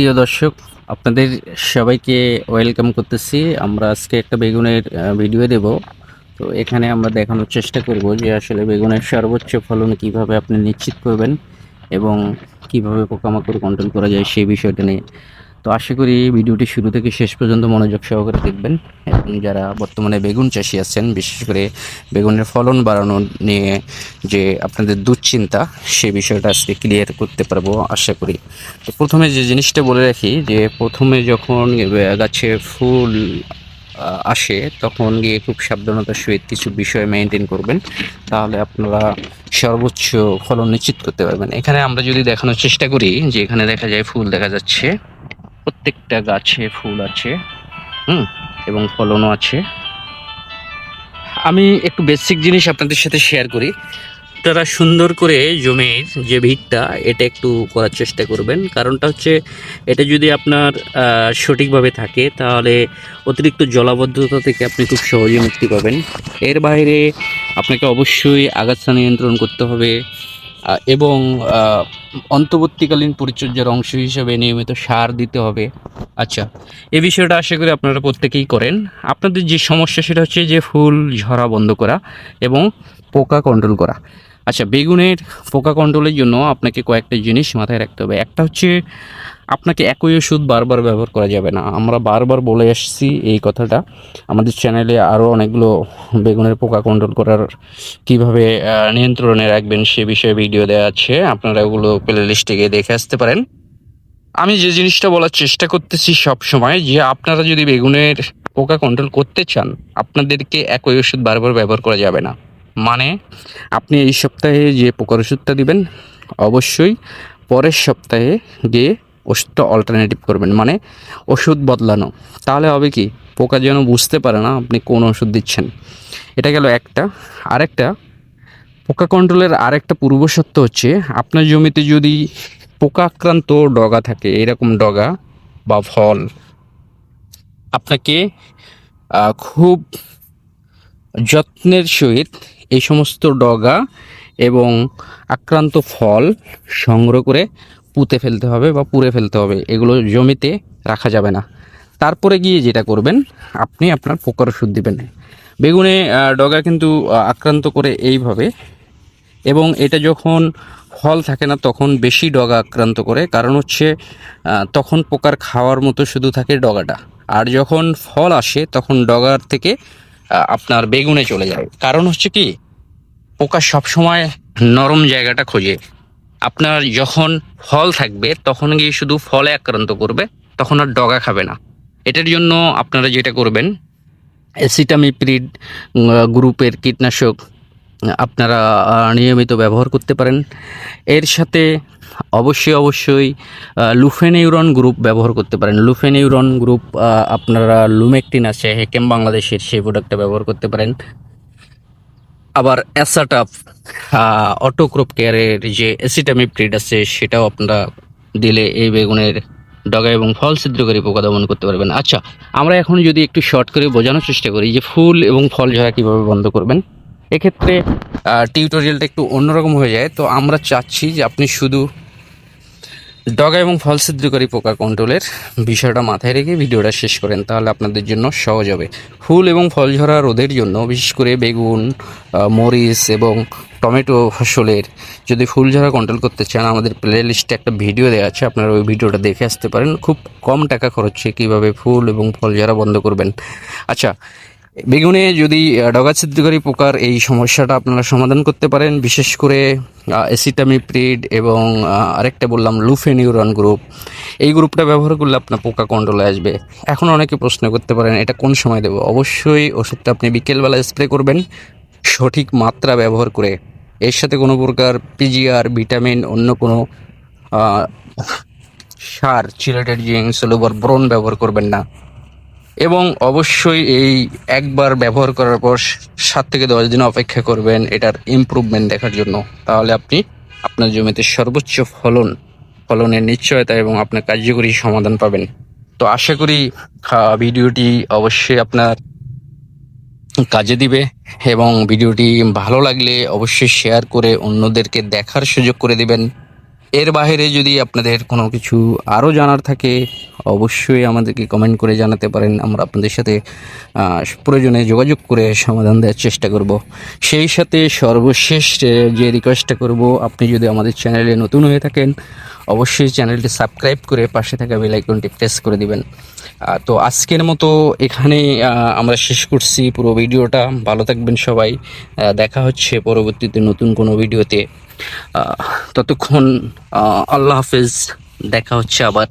প্রিয় দর্শক, আপনাদের সবাইকে ওয়েলকাম করতেছি। আমরা আজকে একটা বেগুনের ভিডিও দেব। তো এখানে আমরা দেখানোর চেষ্টা করব যে আসলে বেগুনের সর্বোচ্চ ফলন কীভাবে আপনি নিশ্চিত করবেন এবং কীভাবে পোকামাকড় কন্ট্রোল করা যায় সেই বিষয়টা নিয়ে। তো আশা করি ভিডিওটি শুরু থেকে শেষ পর্যন্ত মনোযোগ সহকারে দেখবেন। এবং যারা বর্তমানে বেগুন চাষি আছেন, বিশেষ করে বেগুনের ফলন বাড়ানো নিয়ে যে আপনাদের দুশ্চিন্তা, সে বিষয়টা আজকে ক্লিয়ার করতে পারব আশা করি। তো প্রথমে যে জিনিসটা বলে রাখি, যে প্রথমে যখন গাছে ফুল আসে, তখন গিয়ে খুব সাবধানতার সহিত কিছু বিষয় মেনটেন করবেন। তাহলে আপনারা সর্বোচ্চ ফলন নিশ্চিত করতে পারবেন। এখানে আমরা যদি দেখানোর চেষ্টা করি, যে এখানে দেখা যায় ফুল দেখা যাচ্ছে। প্রত্যেকটা গাছে ফুল আছে। হুম। এবং ফলনও আছে। আমি একটু বেসিক জিনিস আপনাদের সাথে শেয়ার করি। আপনারা সুন্দর করে জমির যে ভিতটা এটা একটু করার চেষ্টা করবেন। কারণটা হচ্ছে এটা যদি আপনার সঠিকভাবে থাকে তাহলে অতিরিক্ত জলাবদ্ধতা থেকে আপনি খুব সহজে মুক্তি পাবেন। এর বাইরে আপনাকে অবশ্যই আগাছা নিয়ন্ত্রণ করতে হবে। এবং অন্তর্বর্তীকালীন পরিচর্যার অংশ হিসেবে নিয়মিত সার দিতে হবে। আচ্ছা এ বিষয়টা আশা করি আপনারা প্রত্যেকেই করেন। আপনাদের যে সমস্যা সেটা হচ্ছে যে ফুল, ঝরা বন্ধ করা এবং পোকা কন্ট্রোল করা। আচ্ছা বেগুনের পোকা কন্ট্রোলের জন্য আপনাকে কয়েকটা জিনিস মাথায় রাখতে হবে। একটা হচ্ছে, আপনাকে একই ওষুধ বারবার ব্যবহার করা যাবে না। আমরা বারবার বলে আসছি এই কথাটা। আমাদের চ্যানেলে আরও অনেকগুলো বেগুনের পোকা কন্ট্রোল করার কীভাবে নিয়ন্ত্রণে রাখবেন সে বিষয়ে ভিডিও দেওয়া আছে। আপনারা ওগুলো প্লে লিস্টে গিয়ে দেখে আসতে পারেন। আমি যে জিনিসটা বলার চেষ্টা করতেছি সব সময় যে আপনারা যদি বেগুনের পোকা কন্ট্রোল করতে চান, আপনাদেরকে একই ওষুধ বারবার ব্যবহার করা যাবে না। মানে আপনি এই সপ্তাহে যে পোকার ওষুধটা দিবেন, অবশ্যই পরের সপ্তাহে গিয়ে ওষুধটা অল্টারনেটিভ করবেন মানে ওষুধ বদলানো। তাহলে হবে কি, পোকা যেন বুঝতে পারে না আপনি কোন ওষুধ দিচ্ছেন। এটা গেল একটা। আরেকটা, পোকা কন্ট্রোলের আরেকটা পূর্বশর্ত হচ্ছে, আপনার জমিতে যদি পোকা আক্রান্ত ডগা থাকে, এরকম ডগা বা ফল, আপনাকে খুব যত্নের সহিত এই সমস্ত ডগা এবং আক্রান্ত ফল সংগ্রহ করে পুঁতে ফেলতে হবে বা পুড়ে ফেলতে হবে। এগুলো জমিতে রাখা যাবে না। তারপরে গিয়ে যেটা করবেন, আপনি আপনার পোকার ওষুধ দেবেন। বেগুনে ডগা কিন্তু আক্রান্ত করে এইভাবে। এবং এটা যখন ফল থাকে না, তখন বেশি ডগা আক্রান্ত করে। কারণ হচ্ছে তখন পোকার খাওয়ার মতো শুধু থাকে ডগাটা। আর যখন ফল আসে, তখন ডগার থেকে আপনার বেগুনে চলে যায়। কারণ হচ্ছে কি, পোকা সবসময় নরম জায়গাটা খোঁজে। আপনার যখন ফল থাকবে, তখন গিয়ে শুধু ফলে আক্রান্ত করবে, তখন আর ডগা খাবে না। এটার জন্য আপনারা যেটা করবেন অ্যাসিটামিপ্রিড গ্রুপের কীটনাশক আপনারা নিয়মিত ব্যবহার করতে পারেন। এর সাথে অবশ্যই অবশ্যই লুফেনিউরন গ্রুপ ব্যবহার করতে পারেন। লুফেনিউরন গ্রুপ আপনারা লুমেকটিন আছে, হেকেম বাংলাদেশের সেই প্রোডাক্টটা ব্যবহার করতে পারেন। আবার অ্যাসাটাপ অটোক্রপ কেয়ারের যে অ্যাসিটামিপ্রিড আছে, সেটাও আপনারা দিলে এই বেগুনের ডগা এবং ফল ছিদ্রকারী পোকা দমন করতে পারবেন। আচ্ছা আমরা এখন যদি একটু শর্ট করে বোঝানোর চেষ্টা করি যে ফুল এবং ফল ঝরা কীভাবে বন্ধ করবেন। এক্ষেত্রে টিউটোরিয়ালটা একটু অন্যরকম হয়ে যায়। তো আমরা চাচ্ছি যে আপনি শুধু ডগা এবং ফল পোকা কন্ট্রোলের বিষয়টা মাথায় রেখে ভিডিওটা শেষ করেন, তাহলে আপনাদের জন্য সহজ হবে। ফুল এবং ফল ঝরা রোদের জন্য, বিশেষ করে বেগুন মরিচ এবং টমেটো ফসলের যদি ফুল ঝরা কন্ট্রোল করতে চান, আমাদের প্লে লিস্টে একটা ভিডিও দেওয়া আছে, আপনারা ওই ভিডিওটা দেখে আসতে পারেন। খুব কম টাকা খরচে কীভাবে ফুল এবং ফল ঝরা বন্ধ করবেন। আচ্ছা বেগুনে যদি ডগা ছিদ্রকারী পোকার এই সমস্যাটা আপনারা সমাধান করতে পারেন, বিশেষ করে এসিটামিপ্রিড এবং আরেকটা বললাম লুফেনিউরন গ্রুপ। এই গ্রুপটা ব্যবহার করলে আপনার পোকা কন্ট্রোলে আসবে। এখন অনেকে প্রশ্ন করতে পারেন, এটা কোন সময় দেবো? অবশ্যই ওষুধটা আপনি বিকেলবেলা স্প্রে করবেন, সঠিক মাত্রা ব্যবহার করে। এর সাথে কোনো প্রকার পিজিআর ভিটামিন, অন্য কোনো সার, চিলেটেড জিঙ্ক, সোলোবার ব্রন ব্যবহার করবেন না। এবং অবশ্যই এই একবার ব্যবহার করার পর সাত থেকে দশ দিন অপেক্ষা করবেন এটার ইমপ্রুভমেন্ট দেখার জন্য। তাহলে আপনি আপনার জমিতে সর্বোচ্চ ফলন, ফলনের নিশ্চয়তা এবং আপনার কার্যকরী সমাধান পাবেন। তো আশা করি ভিডিওটি অবশ্যই আপনার কাজে দিবে এবং ভিডিওটি ভালো লাগলে অবশ্যই শেয়ার করে অন্যদেরকে দেখার সুযোগ করে দিবেন। এর বাইরে যদি আপনাদের কোনো কিছু আরও জানার থাকে, অবশ্যই আমাদেরকে কমেন্ট করে জানাতে পারেন। আমরা আপনাদের সাথে প্রয়োজনে যোগাযোগ করে সমাধান দেওয়ার চেষ্টা করব। সেই সাথে সর্বশেষ যে রিকোয়েস্টটা করব, আপনি যদি আমাদের চ্যানেলে নতুন হয়ে থাকেন, অবশ্যই চ্যানেলটি সাবস্ক্রাইব করে পাশে থাকা বেল আইকনটি প্রেস করে দিবেন। তো আজকের মতো এখানে আমরা শেষ করছি পুরো ভিডিওটা। ভালো থাকবেন সবাই। দেখা হচ্ছে পরবর্তীতে নতুন কোনো ভিডিওতে। ততক্ষণ আল্লাহ হাফিজ। দেখা হচ্ছে আবার।